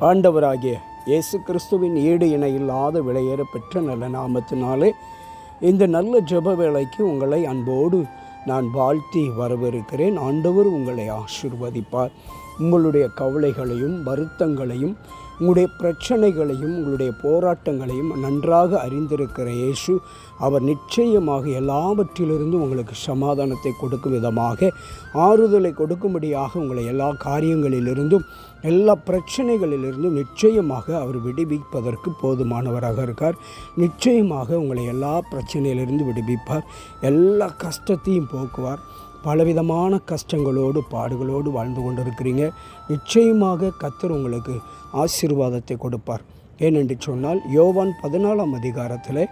ஆண்டவராகிய இயேசு கிறிஸ்துவின் ஈடு இணை இல்லாத விலையேற பெற்ற நல்ல நாமத்தினாலே இந்த நல்ல ஜெப வேளைக்கு உங்களை அன்போடு நான் வாழ்த்தி வரவிருக்கிறேன் ஆண்டவர் உங்களை ஆசிர்வதிப்பார். உங்களுடைய கவலைகளையும் வருத்தங்களையும் உங்களுடைய பிரச்சனைகளையும் உங்களுடைய போராட்டங்களையும் நன்றாக அறிந்திருக்கிற இயேசு அவர் நிச்சயமாக எல்லாவற்றிலிருந்தும் உங்களுக்கு சமாதானத்தை கொடுக்கும் விதமாக ஆறுதலை கொடுக்கும்படியாக உங்களை எல்லா காரியங்களிலிருந்தும் எல்லா பிரச்சனைகளிலிருந்தும் நிச்சயமாக அவர் விடுவிப்பதற்கு போதுமானவராக இருக்கார். நிச்சயமாக உங்களை எல்லா பிரச்சனையிலிருந்து விடுவிப்பார். எல்லா கஷ்டத்தையும் போக்குவார். பலவிதமான கஷ்டங்களோடு பாடுகளோடு வாழ்ந்து கொண்டிருக்கிறீங்க. நிச்சயமாக கத்தர் உங்களுக்கு ஆசீர்வாதத்தை கொடுப்பார். ஏனென்று சொன்னால் யோவான் பதினாலாம் அதிகாரத்தில்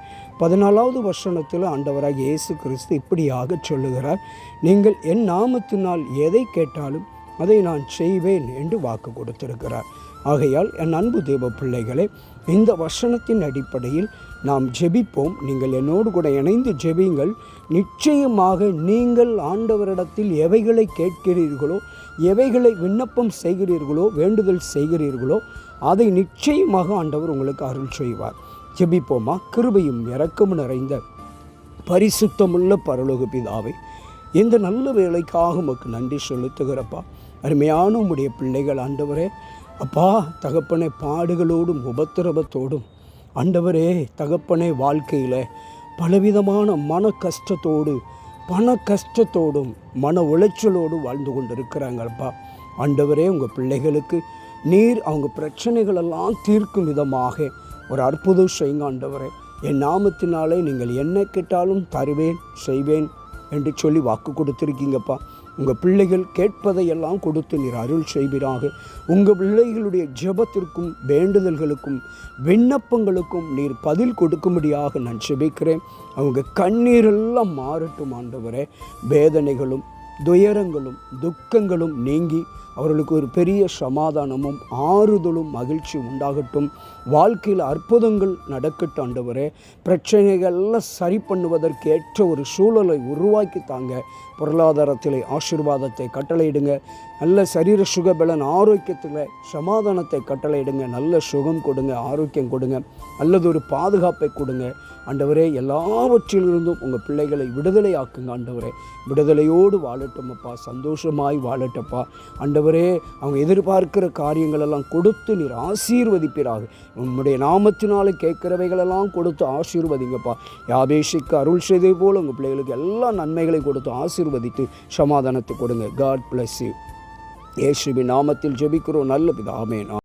பதினாலாவது வருஷத்தில் ஆண்டவராக இயேசு கிறிஸ்து இப்படியாக சொல்லுகிறார். நீங்கள் என் நாமத்தினால் எதை கேட்டாலும் அதை நான் செய்வேன் என்று வாக்கு கொடுத்திருக்கிறார். ஆகையால் என் அன்பு தேவ பிள்ளைகளே இந்த வசனத்தின் அடிப்படையில் நாம் ஜெபிப்போம். நீங்கள் என்னோடு கூட இணைந்து ஜெபியுங்கள். நிச்சயமாக நீங்கள் ஆண்டவரிடத்தில் எவைகளை கேட்கிறீர்களோ எவைகளை விண்ணப்பம் செய்கிறீர்களோ வேண்டுதல் செய்கிறீர்களோ அதை நிச்சயமாக ஆண்டவர் உங்களுக்கு அருள் செய்வார். ஜெபிப்போமா? கிருபையும் இறக்கமும் நிறைந்த பரிசுத்தமுள்ள பரலோக பிதாவை இந்த நல்ல வேலைக்காக உமக்கு நன்றி செலுத்துகிறப்பா. அருமையான உடைய பிள்ளைகள் ஆண்டவரே அப்பா தகப்பனை பாடுகளோடும் உபத்திரவத்தோடும். ஆண்டவரே தகப்பனை வாழ்க்கையில் பலவிதமான மன கஷ்டத்தோடு பண கஷ்டத்தோடும் மன உளைச்சலோடு வாழ்ந்து கொண்டு இருக்கிறாங்கப்பா ஆண்டவரே உங்கள் பிள்ளைகளுக்கு நீர் அவங்க பிரச்சனைகளெல்லாம் தீர்க்கும் விதமாக ஒரு அற்புதம் செய்யுங்க ஆண்டவரே. என் நாமத்தினாலே நீங்கள் என்ன கேட்டாலும் தருவேன் செய்வேன் என்று சொல்லி வாக்கு கொடுத்துருக்கீங்கப்பா. உங்கள் பிள்ளைகள் கேட்பதையெல்லாம் கொடுத்து நீர் அருள் செய்வீராக. உங்கள் பிள்ளைகளுடைய ஜெபத்திற்கும் வேண்டுதல்களுக்கும் விண்ணப்பங்களுக்கும் நீர் பதில் கொடுக்கும்படியாக நான் செபிக்கிறேன் அவங்க கண்ணீரெல்லாம் மாறட்டும் ஆண்டவரே. வேதனைகளும் துயரங்களும் துக்கங்களும் நீங்கி அவர்களுக்கு ஒரு பெரிய சமாதானமும் ஆறுதலும் மகிழ்ச்சி உண்டாகட்டும். வாழ்க்கையில் அற்புதங்கள் நடக்கட்டும் ஆண்டவரே. பிரச்சனைகள்லாம் சரி பண்ணுவதற்கு ஏற்ற ஒரு சூழலை உருவாக்கி தாங்க. பொருளாதாரத்தில் ஆசீர்வாதத்தை கட்டளையிடுங்க. நல்ல சரீர சுகபலன் ஆரோக்கியத்தில் சமாதானத்தை கட்டளையிடுங்க. நல்ல சுகம் கொடுங்க ஆரோக்கியம் கொடுங்க. அல்லது ஒரு பாதுகாப்பை கொடுங்க. ஆண்டவரே எல்லாவற்றிலிருந்தும் உங்கள் பிள்ளைகளை விடுதலை ஆக்குங்க ஆண்டவரே. விடுதலையோடு வாழட்டும் அப்பா சந்தோஷமாய் வாழட்டப்பா. ஆண்டவரே அவங்க எதிர்பார்க்கிற காரியங்களெல்லாம் கொடுத்து நீர் ஆசீர்வதிப்பீராக. உங்களுடைய நாமத்தினால கேட்கிறவைகளெல்லாம் கொடுத்து ஆசீர்வதிங்கப்பா. யாபேஷிக்கு அருள் செய்தது போல் உங்கள் பிள்ளைகளுக்கு எல்லா நன்மைகளையும் கொடுத்து ஆசீர்வதித்து சமாதானத்தை கொடுங்க. காட் பிளஸ் யூ இயேசுவின் நாமத்தில் ஜெபிக்கிறோம். நல்ல பிதாமே